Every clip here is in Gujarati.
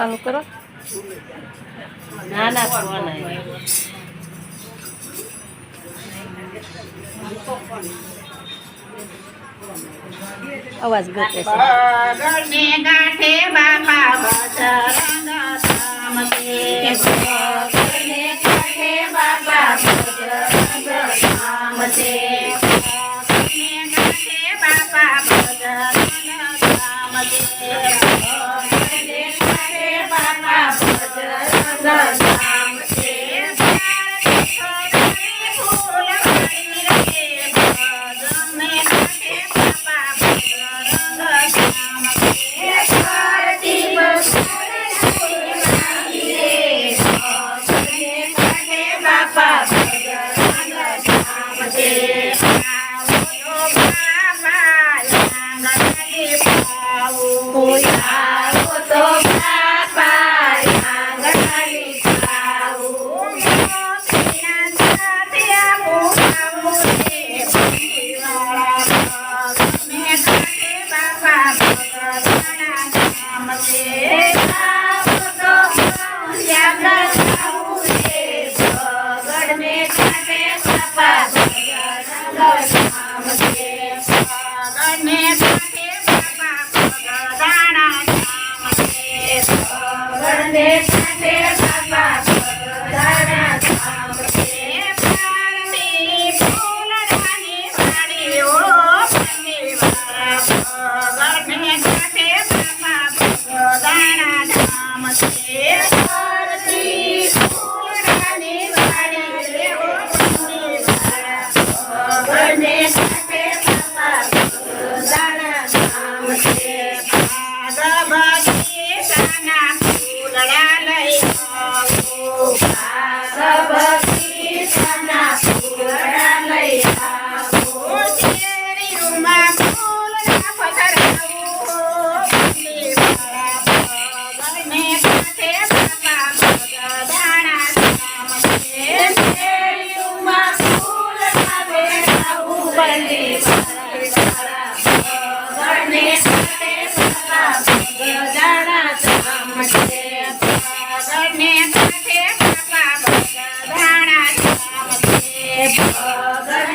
ચાલુ કરો. ના ના અવાજ ગોતે છે. બાપા બાપા Yes. Yeah.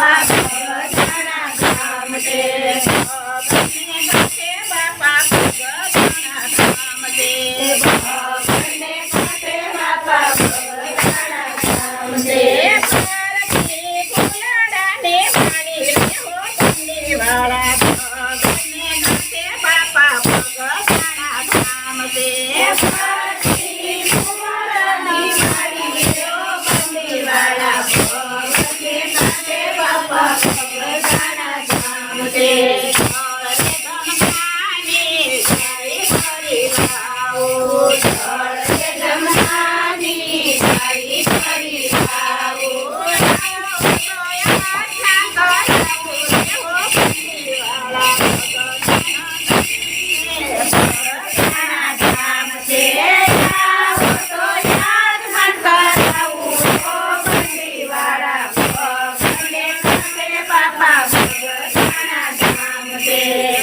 બાપા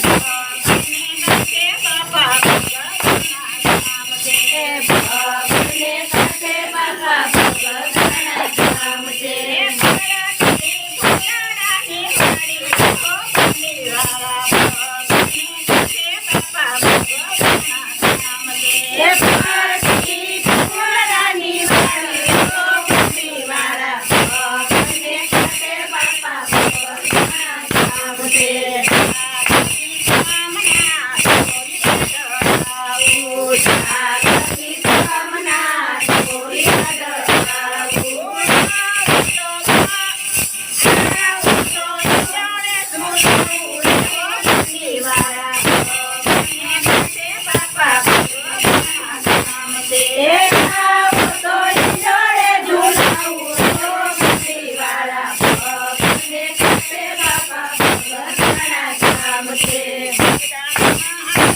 Thanks.